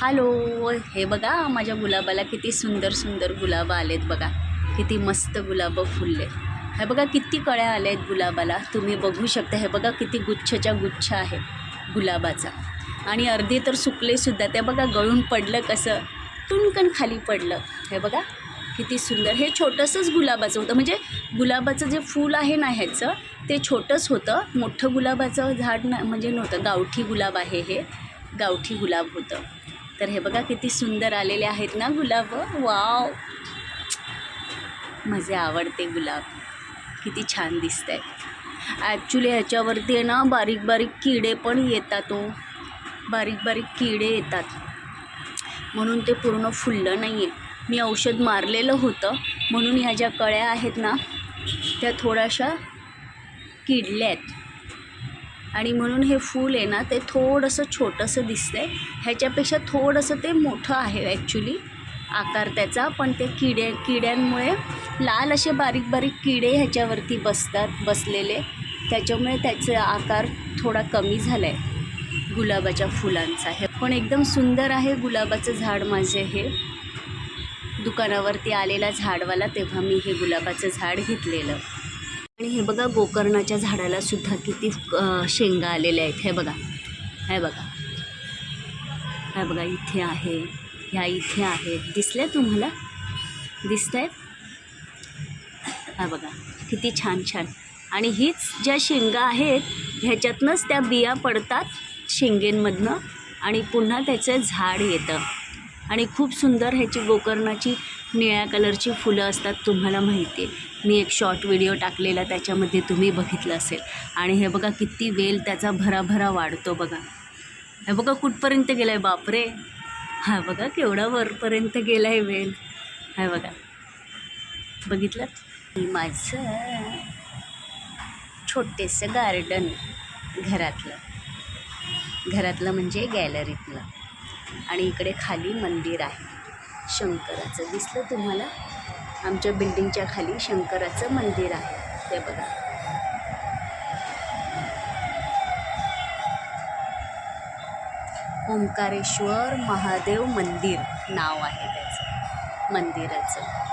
Hello हे बघा माझ्या गुलाबाला किती सुंदर सुंदर गुलाबं आलेत बघा. किती मस्त गुलाबं फुलले. हे बघा किती कळ्या आल्या आहेत गुलाबाला. तुम्ही बघू शकता हे बघा किती गुच्छच्या गुच्छ आहे गुलाबाचा. आणि अर्धे तर सुकलेसुद्धा ते बघा गळून पडलं कसं. टुणकण खाली पडलं. हे बघा किती सुंदर. हे छोटंसंच गुलाबाचं होतं. म्हणजे गुलाबाचं जे फूल आहे ना ह्याचं ते छोटंच होतं. मोठं गुलाबाचं झाड ना म्हणजे नव्हतं. गावठी गुलाब आहे हे. गावठी गुलाब होतं. तर हे बघा किती सुंदर आलेले आहेत ना गुलाब. वाव. माझे आवडते गुलाब. किती छान दिसत आहे ॲक्च्युली ह्याच्यावरती आहे ना बारीक बारीक किडे पण येतात ओ बारीक बारीक किडे येतात. म्हणून ते पूर्ण फुललं नाही आहे मी औषध मारलेलं होतं. म्हणून ह्या ज्या कळ्या आहेत ना त्या थोड्याशा किडल्या आहेत. आणि म्हणून हे फूल आहे ना ते थोडंसं छोटंसं दिसतं आहे ह्याच्यापेक्षा थोडंसं ते मोठं आहे ॲक्च्युली आकार त्याचा पण ते किडे किड्यांमुळे लाल असे बारीक बारीक किडे ह्याच्यावरती बसतात बसलेले. त्याच्यामुळे त्याचा आकार थोडा कमी झाला आहे गुलाबाच्या फुलांचा. हे पण एकदम सुंदर आहे गुलाबाचं झाड माझे हे. दुकानावरती आलेला झाडवाला तेव्हा मी हे गुलाबाचं झाड घेतलेलं. आणि हे बघा गोकर्णाच्या झाडाला सुद्धा किती शेंगा आलेल्या आहेत. हे बघा. हे बघा. हे बघा इथे आहे. ह्या इथे आहेत. दिसल्या तुम्हाला? दिसत आहेत हा बघा. किती छान छान. आणि हीच ज्या शेंगा आहेत ह्याच्यातनंच त्या बिया पडतात शेंगेंमधनं आणि पुन्हा त्याचं झाड येतं. आणि खूप सुंदर ह्याची गोकर्णाची निळ्या कलरची फुलं असतात तुम्हाला माहिती आहे. मी एक शॉर्ट व्हिडिओ टाकलेला त्याच्यामध्ये तुम्ही बघितलं असेल. आणि हे बघा किती वेल त्याचा भराभरा वाढतो बघा. हे बघा कुठपर्यंत गेला आहे बापरे. हा बघा केवढा वरपर्यंत गेला आहे वेल. हाय बघा. बघितलं? माझं छोटेसं गार्डन घरातलं. घरातलं म्हणजे गॅलरीतलं आणि इकडे खाली मंदिर आहे. शंकराचं. दिसलं तुम्हाला? आमच्या बिल्डिंगच्या खाली शंकराचं मंदिर आहे. ते बघा. ओंकारेश्वर महादेव मंदिर नाव आहे त्याचं. मंदिराचं.